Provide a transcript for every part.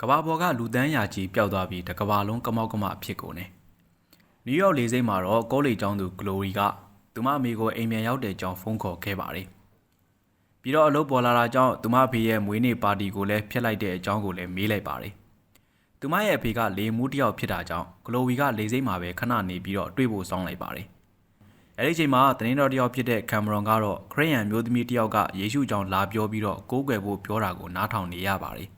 ကဘာပေါ်ကလူတန်းရာကြီးပျောက်သွားပြီးတကဘာလုံးကမောက်ကမအဖြစ်ကုန်တယ်နယူးယောက်လေဆိပ်မှာတော့ကောလိပ်ကျောင်းသူဂလိုရီကသူမအမေကိုအိမ်ပြန်ရောက်တဲ့ကြောင်းဖုန်းခေါ်ခဲ့ပါတယ်ပြီးတော့အလုပ်ပေါ်လာတာကြောင့်သူမအဖေရဲ့မွေးနေ့ပါတီကိုလည်းဖျက်လိုက်တဲ့အကြောင်းကိုလည်းမေးလိုက်ပါတယ်သူမရဲ့အဖေကလေမူးတစ်ယောက်ဖြစ်တာကြောင့်ဂလိုဝီကလေဆိပ်မှာပဲခဏနေပြီးတော့တွေ့ဖို့စောင်းလိုက်ပါတယ်အဲဒီအချိန်မှာသတင်းတော်တစ်ယောက်ဖြစ်တဲ့ကင်မရွန်ကတော့ခရိယန်မျိုးသမီးတစ်ယောက်ကယေရှုကြောင့်လာပြောပြီးတော့ကိုးကွယ်ဖို့ပြောတာကိုနားထောင်နေရပါတယ်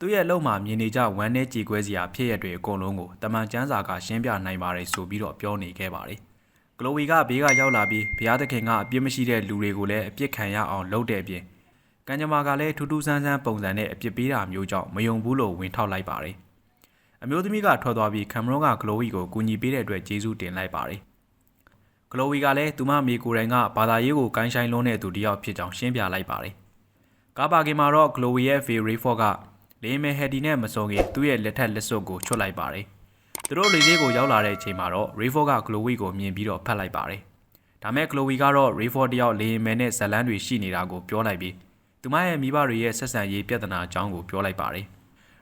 သူ့ရဲ့လုံမှာမြင်နေကြဝမ်းနဲ့ကြေကွဲစရာဖြစ်ရတွေအကုန်လုံးကိုတမန်ကျမ်းစာကရှင်းပြနိုင်ပါတယ်ဆိုပြီးတော့ပြောနေခဲ့ပါတယ်ဂလိုဝီကဘေးကရောက်လာပြီးဘုရားသခင်ကအပြစ်မရှိတဲ့လူတွေကိုလည်းအပြစ်ခံရအောင်လုပ်တဲ့အပြင်ကံကြမ္မာကလည်းထူးထူးဆန်းဆန်းပုံစံနဲ့အပြစ်ပေးတာမျိုးကြောင့်မယုံဘူးလို့ဝင်ထောက်လိုက်ပါတယ်အမျိုးသမီးကထွက်သွားပြီးကင်မရွန်ကဂလိုဝီကိုကူညီပေးတဲ့အတွက်ကျေးဇူးတင်လိုက်ပါတယ်ဂလိုဝီကလည်းသူမမိကိုယ်တိုင်ကဘာသာရေးကိုကိုင်းဆိုင်လုံးတဲ့သူတစ်ယောက်ဖြစ်ကြောင်းရှင်းပြလိုက်ပါတယ်ကားပါကင်မှာတော့ဂလိုဝီရဲ့ဖေရီဖော့က လေမဲဟက်ဒီနဲ့မစုံခင်သူ့ရဲ့လက်ထက်လက်စွပ်ကိုချွတ်လိုက်ပါတယ်သူတို့လေသေးကိုရောက်လာတဲ့အချိန်မှာတော့ရီဖော့ကဂလိုဝီကိုမြင်ပြီးတော့ဖတ်လိုက်ပါတယ်ဒါမဲ့ဂလိုဝီကတော့ရီဖော့တယောက်လေမဲနဲ့ဇလန်းတွေရှိနေတာကိုပြောလိုက်ပြီးသူမရဲ့မိဘတွေရဲ့ဆက်ဆံရေးပြဿနာအကြောင်းကိုပြောလိုက်ပါတယ်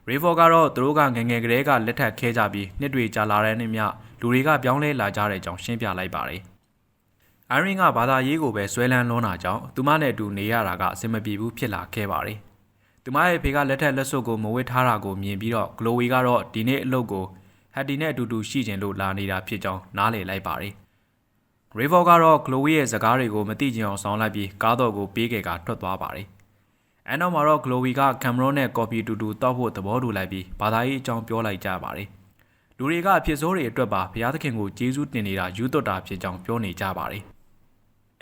ရီဖော့ကတော့သူတို့ကငယ်ငယ်ကလေးကလက်ထပ်ခဲကြပြီးနှစ်တွေကြာလာတဲ့နေ့မြလူတွေကပြောင်းလဲလာကြတဲ့အကြောင်းရှင်းပြလိုက်ပါတယ်။အိုင်ရင်ကဘာသာရေးကိုပဲဆွဲလန်းလွန်းတာကြောင့်သူမနဲ့အတူနေရတာကအဆင်မပြေဘူးဖြစ်လာခဲ့ပါတယ်။ သူမရဲ့ဖေကလက်ထက်လက်စွပ်ကိုမဝစ်ထားတာကိုမြင်ပြီးတော့ဂလိုဝီကတော့ဒီနေ့အလုပ်ကိုဟက်တီနဲ့အတူတူရှိကျင်လို့လာနေတာဖြစ်ကြောင်းနားလည်လိုက်ပါတယ်။ရေဗော်ကတော့ဂလိုဝီရဲ့စကားတွေကိုမသိချင်အောင်ဆောင်းလိုက်ပြီးကားတော်ကိုပေးခဲ့ကထွက်သွားပါတယ်။အဲနောက်မှာတော့ဂလိုဝီကကင်မရွန်နဲ့ကော်ဖီတူတူတောက်ဖို့သဘောတူလိုက်ပြီးဘာသာရေးအကြောင်းပြောလိုက်ကြပါတယ်။လူတွေကအဖြစ်ဆိုးတွေအတွက်ပါဘုရားသခင်ကိုကျေးဇူးတင်နေတာယူသွတ်တာဖြစ်ကြောင်းပြောနေကြပါတယ်။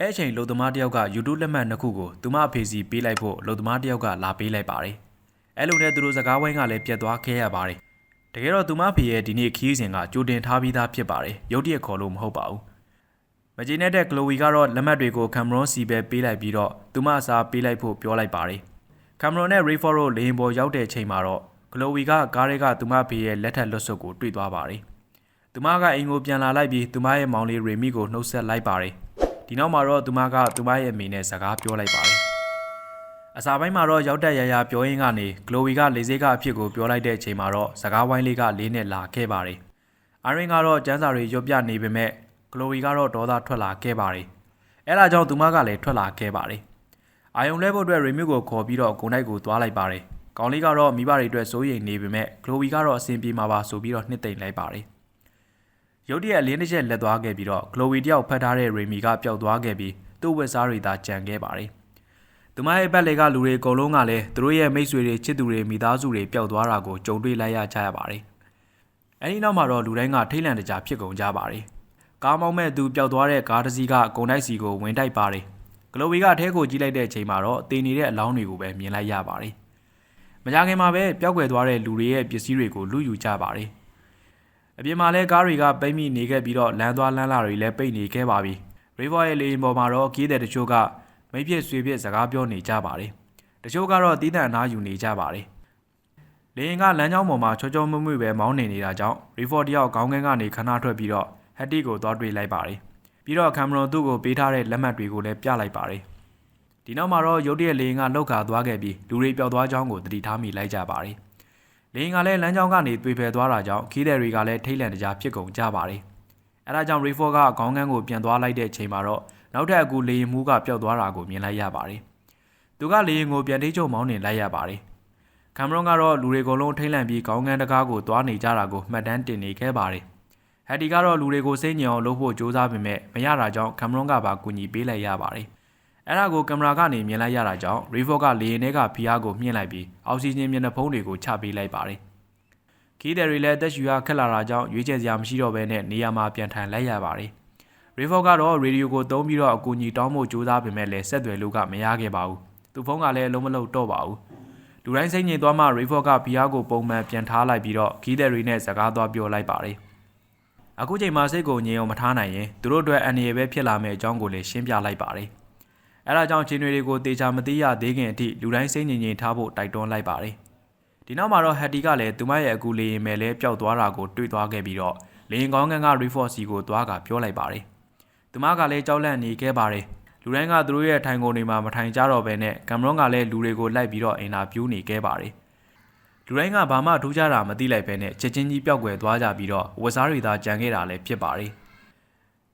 အဲအချိန်လူသမားတယောက်က YouTube လက်မှတ်နှစ်ခုကိုသူမအဖေစီပေးလိုက်ဖို့လူသမားတယောက်ကလာပေးလိုက်ပါတယ်။အဲလိုနဲ့သူတို့စကားဝိုင်းကလည်းပြတ်သွားခဲ့ရပါတယ်။တကယ်တော့သူမဖေရဲ့ဒီနေ့ခီးစဉ်ကကြိုတင်ထားပြီးသားဖြစ်ပါတယ်။ရုတ်တရက်ခေါ်လို့မဟုတ်ပါဘူး။မကျေနပ်တဲ့ဂလိုဝီကတော့လက်မှတ်တွေကိုကင်မရွန်စီပဲပေးလိုက်ပြီးတော့သူမအစားပေးလိုက်ဖို့ပြောလိုက်ပါတယ်။ကင်မရွန်နဲ့ရေဖော်တို့လေရင်ပေါ်ရောက်တဲ့ချိန်မှာတော့ဂလိုဝီကကားရဲကသူမဖေရဲ့လက်ထက်လွတ်ဆွတ်ကိုတွေ့သွားပါတယ်။သူမကအိမ်ကိုပြန်လာလိုက်ပြီးသူမရဲ့မောင်လေးရေမီကိုနှုတ်ဆက်လိုက်ပါတယ်။ ဒီနောက်မှာတော့သူမကသူမရဲ့မိနဲ့စကားပြောလိုက်ပါတယ်။အစာပိုင်းမှာတော့ရောက်တက်ရရပြောရင်းကနေဂလိုဝီကလေစိတ်ကအဖြစ်ကိုပြောလိုက်တဲ့အချိန်မှာတော့စကားဝိုင်းလေးကလေးနဲ့လာခဲ့ပါတယ်။အာရင်ကတော့ကျန်းစာတွေရွတ်ပြနေပေမဲ့ဂလိုဝီကတော့ဒေါသထွက်လာခဲ့ပါတယ်။အဲဒါကြောင့်သူမကလည်းထွက်လာခဲ့ပါတယ်။အာယုံလဲဖို့အတွက်ရေမီကိုခေါ်ပြီးတော့ဂုံတိုက်ကိုသွားလိုက်ပါတယ်။ကောင်လေးကတော့မိဘတွေအတွက်စိုးရိမ်နေပေမဲ့ဂလိုဝီကတော့အဆင်ပြေမှာပါဆိုပြီးတော့နှစ်သိမ့်လိုက်ပါတယ်။ ရုတ်တရက်အလင်းတစ်ချက်လက်သွားခဲ့ပြီးတော့ဂလိုဝီတယောက်ဖတ်ထားတဲ့ရေမီကပျောက်သွားခဲ့ပြီးသူ့ဝက်စားတွေသာကြံခဲ့ပါတယ်။သူမရဲ့ဘက်လေကလူတွေအကုန်လုံးကလည်းသူတို့ရဲ့မိတ်ဆွေတွေချစ်သူတွေမိသားစုတွေပျောက်သွားတာကိုကြုံတွေ့လိုက်ရကြရပါတယ်။အဲဒီနောက်မှာတော့လူတိုင်းကထိတ်လန့်တကြားဖြစ်ကုန်ကြပါတယ်။ကားမောင်းမဲ့သူပျောက်သွားတဲ့ကားတစ်စီးကဂုံတိုက်စီကိုဝင်တိုက်ပါတယ်။ဂလိုဝီကအထဲကိုကြီးလိုက်တဲ့အချိန်မှာတော့တည်နေတဲ့အလောင်းတွေကိုပဲမြင်လိုက်ရပါတယ်။မကြခင်မှာပဲပျောက်ကွယ်သွားတဲ့လူတွေရဲ့ပစ္စည်းတွေကိုလူယူကြပါတယ်။ အပြင်မှာလည်းကားတွေကပိတ်မိနေခဲ့ပြီးတော့လမ်းသွားလမ်းလာတွေလည်းပိတ်နေခဲ့ပါပြီ။ River ရဲ့လေယာဉ်ပေါ်မှာတော့ကီးတဲ့တချို့ကမိဖြစ်ဆွေဖြစ်စကားပြောနေကြပါတယ်။တချို့ကတော့တီးတန့်အနားယူနေကြပါတယ်။လေယာဉ်ကလမ်းကြောင်းပေါ်မှာချောချောမွေ့မွေ့ပဲမောင်းနေနေတာကြောင့် River တယောက်ခေါင်းကန်းကနေခဏထွက်ပြီးတော့ဟက်တီကိုသွားတွေ့လိုက်ပါတယ်။ပြီးတော့ကင်မရွန်သူ့ကိုပေးထားတဲ့လက်မှတ်တွေကိုလည်းပြလိုက်ပါတယ်။ဒီနောက်မှာတော့ရုတ်တရက်လေယာဉ်ကလောက်ခါသွားခဲ့ပြီးလူတွေပျောက်သွားကြောင်းကိုသတိထားမိလိုက်ကြပါတယ်။ လေယာဉ်ကလည်းလမ်းကြောင်းကနေတွေ့ဖယ်သွားတာကြောင့်ခီးတဲ့တွေကလည်းထိတ်လန့်တကြားဖြစ်ကုန်ကြပါတယ်။အဲဒါကြောင့် Refor ကခေါင်းကန်းကိုပြန်သွားလိုက်တဲ့အချိန်မှာတော့နောက်ထပ်အခုလေရင်မှုကပျောက်သွားတာကိုမြင်လိုက်ရပါတယ်။သူကလေရင်ကိုပြန်ထိချုပ်မောင်းနေလိုက်ရပါတယ်။ကင်မရွန်ကတော့လူတွေအကုန်လုံးထိတ်လန့်ပြီးခေါင်းကန်းတကားကိုသွားနေကြတာကိုမှတ်တမ်းတင်နေခဲ့ပါတယ်။ဟက်တီကတော့လူတွေကိုစိတ်ညစ်အောင်လုပ်ဖို့ကြိုးစားပေမဲ့မရတာကြောင့်ကင်မရွန်ကပါကူညီပေးလိုက်ရပါတယ်။ အဲဒါကိုကင်မရာကနေမြင်လိုက်ရတာကြောင့် Revo ကလေရင်ထဲကဖီးအားကိုမြင့်လိုက်ပြီးအောက်ဆီဂျင်မျက်နှာဖုံးတွေကိုချပေးလိုက်ပါတယ်။ခီးတယ်တွေလည်းတက်ရှူရခက်လာတာကြောင့်ရွေးချယ်စရာမရှိတော့ဘဲနဲ့နေရာမှာပြန်ထိုင်လိုက်ရပါတယ်။ Revo ကတော့ရေဒီယိုကိုသုံးပြီးတော့အကူအညီတောင်းဖို့ကြိုးစားပေမဲ့လည်းဆက်သွယ်လို့ကမရခဲ့ပါဘူး။သူဖုန်းကလည်းလုံးမလုံးတော့ပါဘူး။လူတိုင်းစိတ်ငြိမ်သွားမှ Revo ကဖီးအားကိုပုံမှန်ပြန်ထားလိုက်ပြီးတော့ခီးတယ်တွေနဲ့စကားသွားပြောလိုက်ပါတယ်။အခုချိန်မှာစိတ်ကိုငြိမ်အောင်မထားနိုင်ရင်သူတို့အတွက်အန္တရာယ်ပဲဖြစ်လာမယ့်အကြောင်းကိုလည်းရှင်းပြလိုက်ပါတယ်။ အဲဒါကြောင့်ချင်းတွေကိုတေချာမသိရသေးခင်အထိလူတိုင်းစိတ်ငြိမ်ငြိမ်ထားဖို့တိုက်တွန်းလိုက်ပါတယ်။ဒီနောက်မှာတော့ဟက်တီကလည်းသူမရဲ့အကူလေးရင်မဲ့လဲပျောက်သွားတာကိုတွေ့သွားခဲ့ပြီးတော့လေရင်ကောင်းကန်းက reforce ကိုသွားကပြောလိုက်ပါတယ်။သူမကလည်းကြောက်လန့်နေခဲ့ပါတယ်။လူတိုင်းကသူတို့ရဲ့ထိုင်ကုန်တွေမှာမထိုင်ကြတော့ဘဲနဲ့ကင်မရွန်ကလည်းလူတွေကိုလိုက်ပြီးတော့အင်တာဗျူးနေခဲ့ပါတယ်။လူတိုင်းကဘာမှထူးခြားတာမသိလိုက်ပဲနဲ့ချက်ချင်းကြီးပျောက်ကွယ်သွားကြပြီးတော့ဝက်စားတွေသာကြံခဲ့တာလည်းဖြစ်ပါတယ်။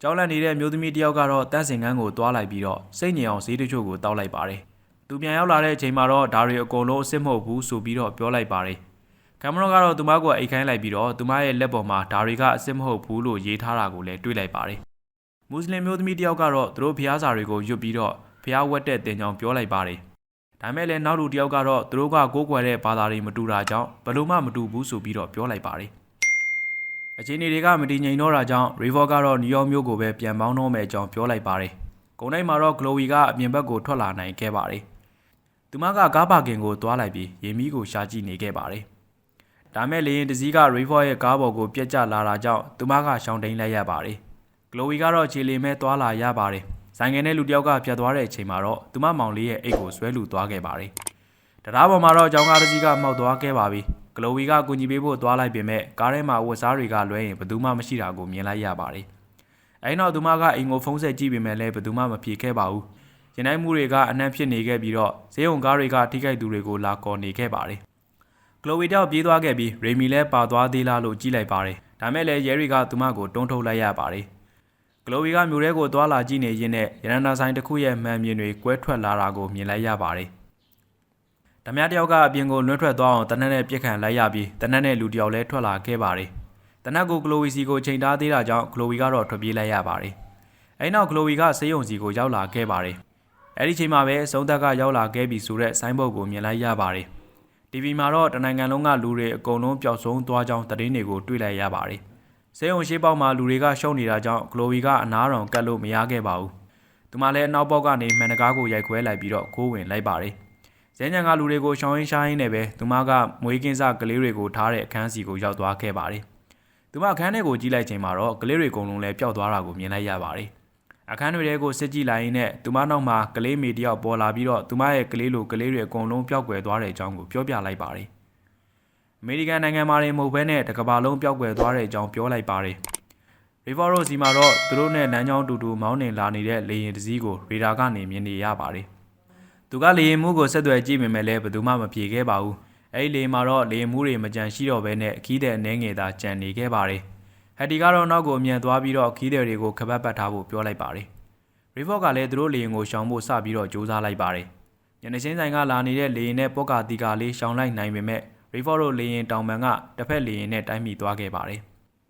ကြောက်လန့်နေတဲ့မျိုးသမီးတစ်ယောက်ကတော့တန့်စင်ကန်းကိုတွားလိုက်ပြီးတော့စိတ်ညစ်အောင်ဈေးတချို့ကိုတောက်လိုက်ပါတယ်။သူပြန်ရောက်လာတဲ့အချိန်မှာတော့ဒါတွေအကုန်လုံးအစ်စ်မဟုတ်ဘူးဆိုပြီးတော့ပြောလိုက်ပါတယ်။ကင်မရွန်ကတော့သူမကိုအိတ်ခိုင်းလိုက်ပြီးတော့သူမရဲ့လက်ပေါ်မှာဒါတွေကအစ်စ်မဟုတ်ဘူးလို့ရေးထားတာကိုလည်းတွေ့လိုက်ပါတယ်။မွတ်စလင်မျိုးသမီးတစ်ယောက်ကတော့သူတို့ဖျားစာတွေကိုရွတ်ပြီးတော့ဖျားဝက်တဲ့တင်ကြောင်ပြောလိုက်ပါတယ်။ဒါမဲ့လည်းနောက်လူတစ်ယောက်ကတော့သူတို့ကကိုးကွယ်တဲ့ဘာသာတွေမတူတာကြောင့်ဘယ်လို့မှမတူဘူးဆိုပြီးတော့ပြောလိုက်ပါတယ်။ အခြေအနေတွေကမတည်ငြိမ်တော့တာကြောင့် River ကတော့နယူးယောက်မြို့ကိုပဲပြန်ပေါင်းတော့မယ်အကြောင်းပြောလိုက်ပါတယ်။ကုန်တိုင်းမှာတော့ Chloe ကအပြင်ဘက်ကိုထွက်လာနိုင်ခဲ့ပါတယ်။သူမကကားပါကင်ကိုသွားလိုက်ပြီးရေမီးကိုရှာကြည့်နေခဲ့ပါတယ်။ဒါမဲ့လေရင်တစည်းက River ရဲ့ကားပေါ်ကိုပြက်ကျလာတာကြောင့်သူမကရှောင်တိန်လိုက်ရပါတယ်။ Chloe ကတော့ခြေလီမဲသွားလာရပါတယ်။ဆိုင်ငယ်နဲ့လူတစ်ယောက်ကဖြတ်သွားတဲ့အချိန်မှာတော့သူမမောင်လေးရဲ့အိတ်ကိုဆွဲလူသွားခဲ့ပါတယ်။တရားပေါ်မှာတော့ကျောင်းကားတစ်စီးကမှောက်သွားခဲ့ပါပြီ။ ကလိုဝီကကူညီပေးဖို့သွားလိုက်ပေမဲ့ကားထဲမှာဝက်စားတွေကလွဲရင်ဘယ်သူမှမရှိတာကိုမြင်လိုက်ရပါတယ်။အဲဒီနောက်သူမကအိမ်ကိုဖုန်းဆက်ကြည့်ပေမဲ့လည်းဘယ်သူမှမဖြေခဲ့ပါဘူး။ရင်တိုင်းမှုတွေကအနှံ့ဖြစ်နေခဲ့ပြီးတော့ဈေးုံကားတွေကထိခိုက်သူတွေကိုလာကော်နေခဲ့ပါတယ်။ကလိုဝီတောက်ပြေးသွားခဲ့ပြီးရေမီလည်းပါသွားသေးလားလို့ကြည့်လိုက်ပါတယ်။ဒါမဲ့လည်းရဲတွေကသူမကိုတွန်းထုတ်လိုက်ရပါတယ်။ကလိုဝီကမြို့ထဲကိုသွားလာကြည့်နေရင်းနဲ့ရန်နာဆိုင်တစ်ခုရဲ့မှန်မြင်တွေကွဲထွက်လာတာကိုမြင်လိုက်ရပါတယ်။ ဓမြတယောက်ကအပြင်ကိုလွှတ်ထွက်သွားအောင်တနက်နဲ့ပြစ်ခံလိုက်ရပြီးတနက်နဲ့လူတယောက်လည်းထွက်လာခဲ့ပါတယ်။တနက်ကိုကလိုဝီစီကိုချိန်ထားသေးတာကြောင့်ကလိုဝီကတော့ထွက်ပြေးလိုက်ရပါတယ်။အဲဒီနောက်ကလိုဝီကဆေးရုံစီကိုရောက်လာခဲ့ပါတယ်။အဲဒီချိန်မှာပဲအဆုံးသက်ကရောက်လာခဲ့ပြီဆိုတဲ့ဆိုင်းဘုတ်ကိုမြင်လိုက်ရပါတယ်။ TV မှာတော့တနိုင်ငံလုံးကလူတွေအကုန်လုံးပျောက်ဆုံးသွားကြောင်းသတင်းတွေကိုတွေ့လိုက်ရပါတယ်။ဆေးရုံရှိပေါက်မှာလူတွေကရှုံနေတာကြောင့်ကလိုဝီကအနားတော်ကတ်လို့မရခဲ့ပါဘူး။သူမလည်းအနောက်ပေါက်ကနေမှန်တကားကိုရိုက်ခွဲလိုက်ပြီးတော့ကိုးဝင်လိုက်ပါတယ်။ ဇင်းညံကလူတွေကိုရှောင်းရင်းရှားရင်းနဲ့ပဲသူမကမွေးကင်းစကလေးတွေကိုထားတဲ့အခန်းစီကိုရောက်သွားခဲ့ပါတယ်။သူမအခန်းထဲကိုကြည့်လိုက်ချိန်မှာတော့ကလေးတွေအကုန်လုံးလည်းပျောက်သွားတာကိုမြင်လိုက်ရပါတယ်။အခန်းတွေထဲကိုစစ်ကြည့်လိုက်ရင်းနဲ့သူမနောက်မှာကလေးမေတယောက်ပေါ်လာပြီးတော့သူမရဲ့ကလေးလိုကလေးတွေအကုန်လုံးပျောက်ကွယ်သွားတဲ့အကြောင်းကိုပြောပြလိုက်ပါတယ်။အမေရိကန်နိုင်ငံမှာနေမဟုတ်ဘဲနဲ့တကဘာလုံးပျောက်ကွယ်သွားတဲ့အကြောင်းပြောလိုက်ပါတယ်။ Rivero စီမှာတော့သူတို့နဲ့လမ်းကြောင်းတူတူမောင်းနှင်လာနေတဲ့လေယာဉ်တစ်စီးကိုရေဒါကနေမြင်နေရပါတယ်။ သူကလေယာဉ်မှုကိုဆက်သွယ်ကြည့်မိမယ်လဲဘယ်သူမှမပြေခဲ့ပါဘူး။အဲဒီလေယာဉ်မှာတော့လေယာဉ်မှုတွေမကြံရှိတော့ဘဲနဲ့ခီးတဲ့အနေငယ်သာကြံနေခဲ့ပါတယ်။ဟက်တီကတော့နောက်ကိုအမြန်သွားပြီးတော့ခီးတဲ့တွေကိုခပတ်ပတ်ထားဖို့ပြောလိုက်ပါတယ်။ Rivero ကလည်းသူတို့လေယာဉ်ကိုရှောင်ဖို့စပြီးတော့ကြိုးစားလိုက်ပါတယ်။ညနေချင်းဆိုင်ကလာနေတဲ့လေယာဉ်နဲ့ပေါက်ကတီကာလေးရှောင်လိုက်နိုင်ပေမဲ့ Rivero လေယာဉ်တောင်ပံကတစ်ဖက်လေယာဉ်နဲ့တိုင်းမိသွားခဲ့ပါတယ်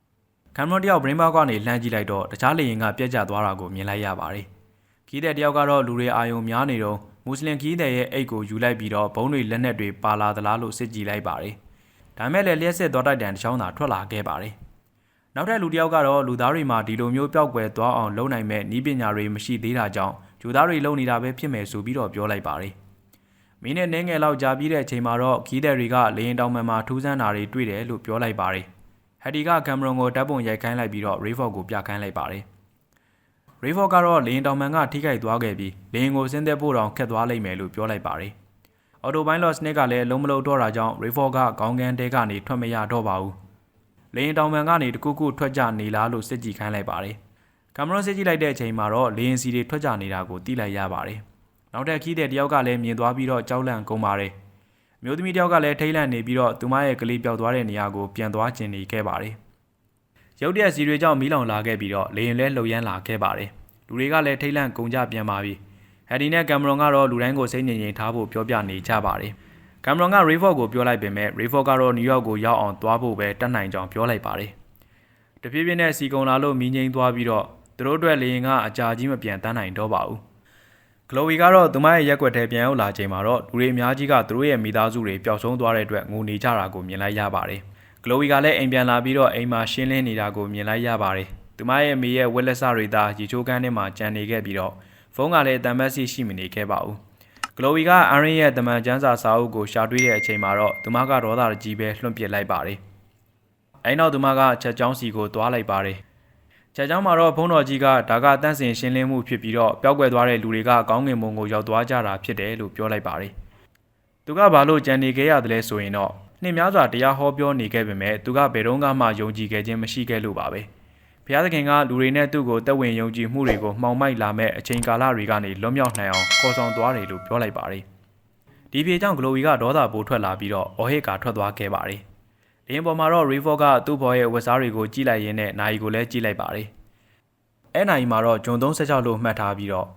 ။ကင်မရွန်တယောက် brain bar ကနေလှမ်းကြည့်လိုက်တော့တခြားလေယာဉ်ကပြက်ကျသွားတာကိုမြင်လိုက်ရပါတယ်။ခီးတဲ့တယောက်ကတော့လူတွေအာယုံများနေတော့ မွတ်စလင်ခီးတဲ့ရဲ့အိတ်ကိုယူလိုက်ပြီးတော့ဘုံတွေလက်နက်တွေပါလာသလားလို့စစ်ကြည့်လိုက်ပါတယ်။ဒါမဲ့လည်းလျှက်စစ်သွားတိုက်တန်တစ်ချောင်းသာထွက်လာခဲ့ပါတယ်။နောက်ထပ်လူတယောက်ကတော့လူသားတွေမှာဒီလိုမျိုးပျောက်ကွယ်သွားအောင်လုပ်နိုင်မဲ့ဤပညာတွေမရှိသေးတာကြောင့်ဂျူသားတွေလုံနေတာပဲဖြစ်မယ်ဆိုပြီးတော့ပြောလိုက်ပါတယ်။မင်းနဲ့နှင်းငယ်လောက်ကြာပြီးတဲ့အချိန်မှာတော့ခီးတဲ့တွေကလေရင်တောင်မှန်မှာထူးဆန်းတာတွေတွေ့တယ်လို့ပြောလိုက်ပါတယ်။ဟက်တီကကင်မရွန်ကိုဓာတ်ပုံရိုက်ခိုင်းလိုက်ပြီးတော့ Rayford ကိုပြခိုင်းလိုက်ပါတယ်။ Rayford ကတော့လေရင်တောင်မှန်ကထိခိုက်သွားခဲ့ပြီးလေရင်ကိုဆင်းသက်ဖို့တောင်ခက်သွားလိမ့်မယ်လို့ပြောလိုက်ပါတယ်။ Auto Pilot စနစ်ကလည်းလုံးမလုံးတော့တာကြောင့် Rayford ကခေါင်းကန်းတဲကနေထွက်မရတော့ပါဘူး။လေရင်တောင်မှန်ကနေတခုခုထွက်ကြနေလားလို့စစ်ကြည့်ခိုင်းလိုက်ပါတယ်။ကင်မရွန်စစ်ကြည့်လိုက်တဲ့အချိန်မှာတော့လေရင်စီတွေထွက်ကြနေတာကိုသိလိုက်ရပါတယ်။နောက်ထပ်ခီးတဲ့တယောက်ကလည်းမြင်သွားပြီးတော့ကြောက်လန့်ကုန်ပါတယ်။မျိုးသမီးတယောက်ကလည်းထိတ်လန့်နေပြီးတော့သူမရဲ့ကလေးပျောက်သွားတဲ့နေရာကိုပြန်သွားကျင်နေခဲ့ပါတယ်။ ရုတ်တရက်စီတွေကြောင့်မီးလောင်လာခဲ့ပြီးတော့လေရင်လဲလှုပ်ရမ်းလာခဲ့ပါတယ်။လူတွေကလည်းထိတ်လန့်ကုန်ကြပြန်ပါပြီ။ဟက်ဒီနဲ့ကင်မရွန်ကတော့လူတိုင်းကိုစိတ်ငြိမ်ငြိမ်ထားဖို့ပြောပြနေကြပါတယ်။ကင်မရွန်ကရေဖော့ကိုပြောလိုက်ပေမဲ့ရေဖော့ကတော့နယူးယောက်ကိုရောက်အောင်သွားဖို့ပဲတတ်နိုင်ကြောင်းပြောလိုက်ပါတယ်။တဖြည်းဖြည်းနဲ့စီကုံလာလို့မီးငိမ့်သွားပြီးတော့သူတို့အတွက်လေရင်ကအကြာကြီးမပြန်တန်းနိုင်တော့ပါဘူး။ဂလိုဝီကတော့သူမရဲ့ရက်ွက်ထဲပြန်ရောက်လာချိန်မှာတော့လူတွေအများကြီးကသူတို့ရဲ့မိသားစုတွေပျောက်ဆုံးသွားတဲ့အတွက်ငိုနေကြတာကိုမြင်လိုက်ရပါတယ်။ ဂလိုဝီကလည်းအိမ်ပြန်လာပြီးတော့အိမ်မှာရှင်းလင်းနေတာကိုမြင်လိုက်ရပါတယ်။သူမရဲ့မိရဲ့ဝက်လက်စတွေသာရေချိုးကန်းထဲမှာကြံနေခဲ့ပြီးတော့ဖုန်းကလည်းတံမက်စီရှိမနေခဲ့ပါဘူး။ဂလိုဝီကအန်ရင်ရဲ့တမန်ကျန်းစာစာအုပ်ကိုရှာတွေ့တဲ့အချိန်မှာတော့သူမကဒေါသကြီးပဲလွှင့်ပစ်လိုက်ပါတယ်။အဲနောက်သူမကချက်ချောင်းစီကိုသွားလိုက်ပါတယ်ချက်ကြောင်းမှာတော့ဘုန်းတော်ကြီးကဒါကတန့်စင်ရှင်းလင်းမှုဖြစ်ပြီးတော့ပျောက်ကွယ်သွားတဲ့လူတွေကကောင်းငင်မုံကိုရောက်သွားကြတာဖြစ်တယ်လို့ပြောလိုက်ပါတယ်။သူကဘာလို့ကြံနေခဲ့ရတယ်လဲဆိုရင်တော့ နှစ်များစွာတရားဟောပြောနေခဲ့ပေမဲ့သူကဘယ်တော့မှယုံကြည်ခဲ့ခြင်းမရှိခဲ့လို့ပါပဲ။ဘုရားသခင်ကလူတွေနဲ့သူ့ကိုတက်ဝင်ယုံကြည်မှုတွေကိုမှောင်မိုက်လာမဲ့အချိန်ကာလတွေကနေလွတ်မြောက်နိုင်အောင်ခေါ်ဆောင်သွားတယ်လို့ပြောလိုက်ပါတယ်။ဒီပြေကြောင့်ဂလိုဝီကဒေါသပိုထွက်လာပြီးတော့အော်ဟစ်ကာထွက်သွားခဲ့ပါတယ်။လေရင်ပေါ်မှာတော့ Revo ကသူ့ဘော်ရဲ့ဝက်စားတွေကိုကြည့်လိုက်ရင်းနဲ့နိုင်ကိုလည်းကြည့်လိုက်ပါတယ်။အဲနိုင်မှာတော့ဂျွန်36လို့မှတ်ထားပြီးတော့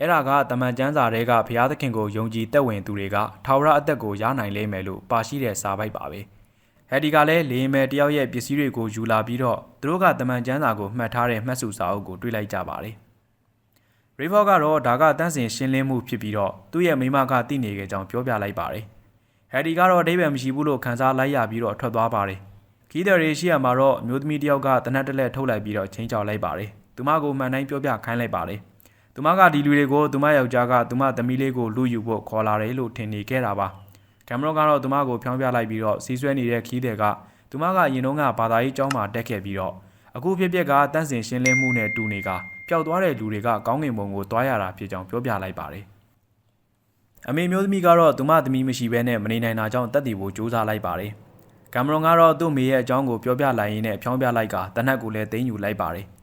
အဲ့ဒါကတမန်ကျမ်းစာတွေကဘုရားသခင်ကိုယုံကြည်သက်ဝင်သူတွေကထာဝရအသက်ကိုရနိုင်လိမ့်မယ်လို့ပါရှိတဲ့စာပိုက်ပါပဲ။ဟက်ဒီကလည်းလေရင်မဲတယောက်ရဲ့ပစ္စည်းတွေကိုယူလာပြီးတော့သူတို့ကတမန်ကျမ်းစာကိုမှတ်ထားတဲ့မှတ်စုစာအုပ်ကိုတွေ့လိုက်ကြပါတယ်။ River ကတော့ဒါကတန်းစင်ရှင်းလင်းမှုဖြစ်ပြီးတော့သူ့ရဲ့မိမကတည်နေကြကြောင်းပြောပြလိုက်ပါတယ်။ဟယ်ဒီကတော့အဓိပ္ပာယ်မရှိဘူးလို့ခံစားလိုက်ရပြီးတော့ထွက်သွားပါတယ်။ခီးတယ်ရီရှိရမှာတော့အမျိုးသမီးတစ်ယောက်ကတနက်တလက်ထုတ်လိုက်ပြီးတော့ချင်းချောက်လိုက်ပါတယ်။သူမကိုမှန်တိုင်းပြောပြခိုင်းလိုက်ပါတယ်။ သူမကဒီလူတွေကိုသူမယောက်ျားကသူမသမီးလေးကိုလူယူဖို့ခေါ်လာတယ်လို့ထင်နေခဲ့တာပါ။ကင်မရွန်ကတော့သူမကိုဖြောင်းပြလိုက်ပြီးတော့စီးဆွဲနေတဲ့ခီးတယ်ကသူမကအရင်တုန်းကဘာသာရေးကျောင်းမှာတက်ခဲ့ပြီးတော့အခုဖြစ်ပျက်ကတန်းစင်ရှင်းလင်းမှုနဲ့တူနေကပျောက်သွားတဲ့လူတွေကကောင်းကင်ဘုံကိုတွားရတာဖြစ်ကြောင်းပြောပြလိုက်ပါတယ်။အမေမျိုးသမီးကတော့သူမသမီးမရှိဘဲနဲ့မနေနိုင်တာကြောင့်တက်တီဖို့ကြိုးစားလိုက်ပါတယ်။ကင်မရွန်ကတော့သူ့မေရဲ့အကြောင်းကိုပြောပြလိုက်ရင်းနဲ့ဖြောင်းပြလိုက်ကတနက်ကိုလည်းသိမ်းယူလိုက်ပါတယ်။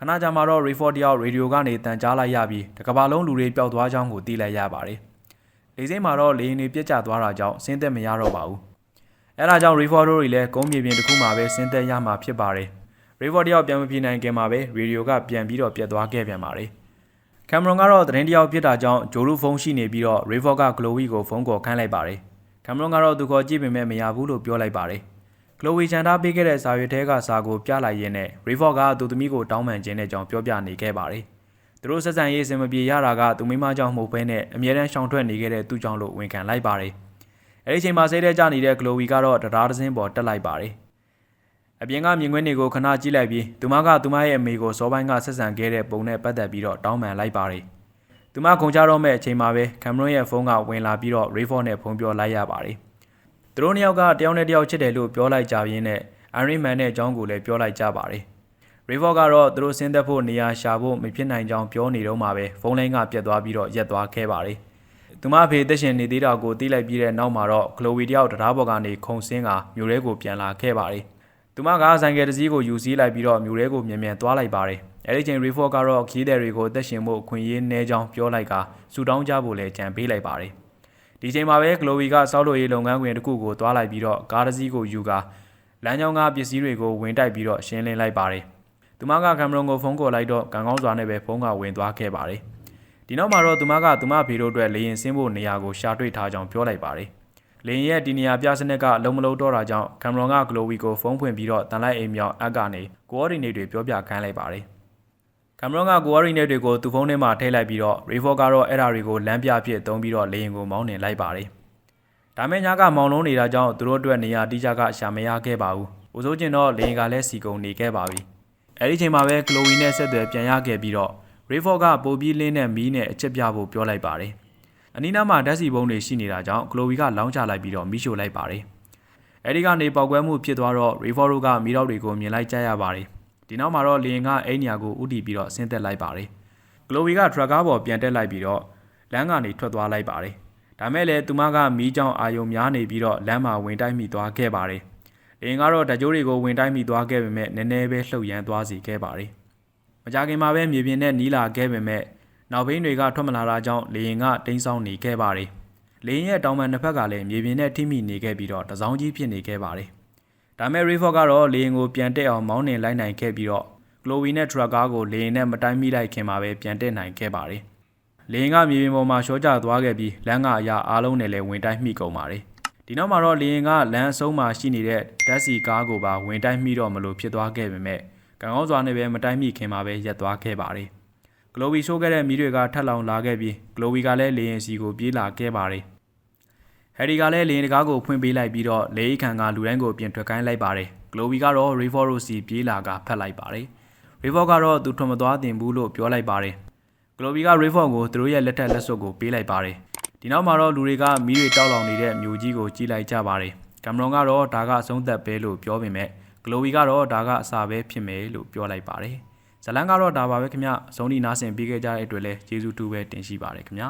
ခဏကြာမှတော့ report တယောက်ရေဒီယိုကနေတန်ကြားလိုက်ရပြီးတကဘာလုံးလူတွေပျောက်သွားကြောင်းကိုသိလိုက်ရပါတယ်။လေစိမ်းမှာတော့လေရင်တွေပြက်ကျသွားတာကြောင့်ဆင်းသက်မရတော့ပါဘူး။အဲဒါကြောင့် report တို့တွေလည်းကုန်းမြေပြင်တစ်ခုမှာပဲဆင်းသက်ရမှာဖြစ်ပါတယ်။ River တယောက်ပြန်မပြေနိုင်ခင်မှာပဲရေဒီယိုကပြန်ပြီးတော့ပြတ်သွားခဲ့ပြန်ပါတယ်။ကင်မရွန်ကတော့သတင်းတယောက်ဖြစ်တာကြောင့်ဂျိုရူဖုန်းရှိနေပြီးတော့ River က Chloe ကိုဖုန်းခေါ်ခိုင်းလိုက်ပါတယ်။ကင်မရွန်ကတော့သူခေါ်ကြည့်ပေမဲ့မရဘူးလို့ပြောလိုက်ပါတယ်။ Chloe ချန်ထားပေးခဲ့တဲ့စာရွက်ထဲကစာကိုပြလိုက်ရင်းနဲ့ River ကသူသမီးကိုတောင်းပန်ခြင်းနဲ့ကြောင့်ပြောပြနေခဲ့ပါတယ်။သူတို့ဆက်ဆံရေးအဆင်မပြေရတာကသူမိမကြောင့်မဟုတ်ဘဲနဲ့အမြဲတမ်းရှောင်ထွက်နေခဲ့တဲ့သူကြောင့်လို့ဝန်ခံလိုက်ပါတယ်။အဲဒီအချိန်မှာစိတ်ထဲကျနေတဲ့ Chloe ကတော့တရားသင်းပေါ်တက်လိုက်ပါတယ်။အပြင်ကမြင်ကွင်းတွေကိုခဏကြည့်လိုက်ပြီးသူမကသူမရဲ့အမေကိုစောပိုင်းကဆက်ဆံခဲ့တဲ့ပုံနဲ့ပတ်သက်ပြီးတော့တောင်းပန်လိုက်ပါတယ်။သူမခုံချတော့မဲ့အချိန်မှာပဲကင်မရွန်ရဲ့ဖုန်းကဝင်လာပြီးတော့ Rayford နဲ့ဖုန်းပြောလိုက်ရပါတယ်။ သူတို့နှစ်ယောက်ကတယောက်နဲ့တယောက်ချစ်တယ်လို့ပြောလိုက်ကြရင်းနဲ့ Iron Man နဲ့အကြောင်းကိုလည်းပြောလိုက်ကြပါတယ်။ Rayford ကတော့သူတို့ဆင်းသက်ဖို့နေရာရှာဖို့မဖြစ်နိုင်ကြောင်းပြောနေတော့မှပဲဖုန်းလိုင်းကပြတ်သွားပြီးတော့ရက်သွားခဲ့ပါတယ်။သူမအဖေသက်ရှင်နေသေးတာကိုသိလိုက်ပြီးတဲ့နောက်မှာတော့ Chloe တယောက်တရားပေါ်ကနေခုံဆင်းကမြို့ထဲကိုပြန်လာခဲ့ပါတယ်။သူမကဆိုင်ကယ်တစ်စီးကိုယူစည်းလိုက်ပြီးတော့မြို့ထဲကိုမြန်မြန်သွားလိုက်ပါတယ်။အဲဒီချိန် Refor ကတော့ခီးတဲ့တွေကိုအသက်ရှင်ဖို့အခွင့်အရေးနည်းကြောင်းပြောလိုက်ကစူတောင်းကြဖို့လည်းကြံပေးလိုက်ပါတယ်။ ဒီချိန်မှာပဲ Chloe ကစောက်လို့ရေးလုပ်ငန်းခွင်တစ်ခုကိုသွားလိုက်ပြီးတော့ကားတစ်စီးကိုယူကာလမ်းကြောင်းကပစ္စည်းတွေကိုဝင်တိုက်ပြီးတော့ရှင်းလင်းလိုက်ပါတယ်။သူမကကင်မရွန်ကိုဖုန်းခေါ်လိုက်တော့ကံကောင်းစွာနဲ့ပဲဖုန်းကဝင်သွားခဲ့ပါတယ်။ဒီနောက်မှာတော့သူမကသူမဖေတို့အတွက်လေရင်ဆင်းဖို့နေရာကိုရှာတွေ့ထားကြောင်းပြောလိုက်ပါတယ်။လင်းရဲ့ဒီနေရာပြစနစ်ကအလုံးမလုံးတော့တာကြောင့်ကင်မရွန်ကဂလိုဝီကိုဖုန်းဖွင့်ပြီးတော့တန်လိုက်အိမ်မြောင်အက်ကနေကိုအော်ဒီနေတွေပြောပြခိုင်းလိုက်ပါတယ် ကင်မရွန်ကကိုအော်ဒီနေတွေကိုသူ့ဖုန်းထဲမှာထည့်လိုက်ပြီးတော့ရီဖော့ကတော့အဲ့ဒါတွေကိုလမ်းပြအဖြစ်သုံးပြီးတော့လေရင်ကိုမောင်းနှင်လိုက်ပါတယ်ဒါမဲ့ညကမောင်လုံးနေတာကြောင့်သူတို့အတွက်နေရာတိကျကရှာမရခဲ့ပါဘူး။ဦးစိုးကျင်တော့လေရင်ကလည်းစီကုံနေခဲ့ပါပြီ။အဲဒီချိန်မှာပဲကလိုဝီနဲ့ဆက်သွယ်ပြန်ရခဲ့ပြီးတော့ရီဖော့ကပိုပြီးလင်းနဲ့မီးနဲ့အချက်ပြဖို့ပြောလိုက်ပါတယ်။အနီးနားမှာဓာတ်စီပုံတွေရှိနေတာကြောင့်ကလိုဝီကလောင်းချလိုက်ပြီးတော့မိရှို့လိုက်ပါတယ်။အဲဒီကနေပေါက်ကွဲမှုဖြစ်သွားတော့ရီဖော်ရိုကမီးတော့တွေကိုမြင်လိုက်ကြရပါတယ်။ ဒီနောက်မှာတော့လင်ကအိမ်ညာကိုဥတီပြီးတော့ဆင်းသက်လိုက်ပါတယ်။ကလိုဝီကထရက်ကားပေါ်ပြန်တက်လိုက်ပြီးတော့လမ်းကနေထွက်သွားလိုက်ပါတယ်။ဒါမဲ့လည်းသူမကမီးကြောင်အာယုံများနေပြီးတော့လမ်းမှာဝင်တိုက်မိသွားခဲ့ပါတယ်။လင်ကတော့တကြိုးတွေကိုဝင်တိုက်မိသွားခဲ့ပေမဲ့နည်းနည်းပဲလှုပ်ရမ်းသွားစီခဲ့ပါတယ်။မကြခင်မှာပဲမြေပြင်နဲ့နီးလာခဲ့ပေမဲ့နောက်ဘိန်းတွေကထွက်မလာတာကြောင့်လေရင်ကတိမ်းဆောင်နေခဲ့ပါတယ်။လေရင်ရဲ့တောင်ပံတစ်ဖက်ကလည်းမြေပြင်နဲ့ထိမိနေခဲ့ပြီးတော့တစောင်းကြီးဖြစ်နေခဲ့ပါတယ်။ ဒါမဲ့ Rayford ကတော့လေရင်ကိုပြန်တက်အောင်မောင်းနှင်လိုက်နိုင်ခဲ့ပြီးတော့ Chloe နဲ့ Tracker ကိုလေရင်နဲ့မတိုင်းမိလိုက်ခင်မှာပဲပြန်တက်နိုင်ခဲ့ပါတယ်။လေရင်ကမြေပြင်ပေါ်မှာရှော့ကျသွားခဲ့ပြီးလမ်းကအရာအားလုံးနဲ့လည်းဝင်တိုက်မိကုန်ပါတယ်။ဒီနောက်မှာတော့လေရင်ကလမ်းအဆုံးမှာရှိနေတဲ့ဓာတ်စီကားကိုပါဝင်တိုက်မိတော့မလို့ဖြစ်သွားခဲ့ပေမဲ့ကံကောင်းစွာနဲ့ပဲမတိုင်းမိခင်မှာပဲရပ်သွားခဲ့ပါတယ်။ဂလိုဝီရှိုးခဲ့တဲ့မီးတွေကထပ်လောင်လာခဲ့ပြီးဂလိုဝီကလည်းလေရင်စီကိုပြေးလာခဲ့ပါတယ် ဟယ်ရီကလည်းလေရင်တကားကိုဖွင့်ပေးလိုက်ပြီးတော့လေအိခံကလူတိုင်းကိုပြင်ထွက်ခိုင်းလိုက်ပါတယ်ဂလိုဝီကတော့ရီဖော်ရိုစီပြေးလာကဖက်လိုက်ပါတယ်ရီဖော်ကတော့သူထွန်မသွားတင်ဘူးလို့ပြောလိုက်ပါတယ်ဂလိုဝီကရီဖော်ကိုသူတို့ရဲ့လက်ထက်လက်စွပ်ကိုပေးလိုက်ပါတယ်ဒီနောက်မှာတော့လူတွေကမီးတွေတောက်လောင်နေတဲ့မြို့ကြီးကိုကြီးလိုက်ကြပါတယ်ကင်မရွန်ကတော့ဒါကအဆုံးသက်ပဲလို့ပြောပေမဲ့ဂလိုဝီကတော့ဒါကအစာပဲဖြစ်မယ်လို့ပြောလိုက်ပါတယ်ဇလန်ကတော့ဒါပါပဲခင်ဗျဇုံဒီနားဆင်ပေးခဲ့ကြတဲ့အတွက်လည်းကျေးဇူးတူပဲတင်ရှိပါတယ်ခင်ဗျာ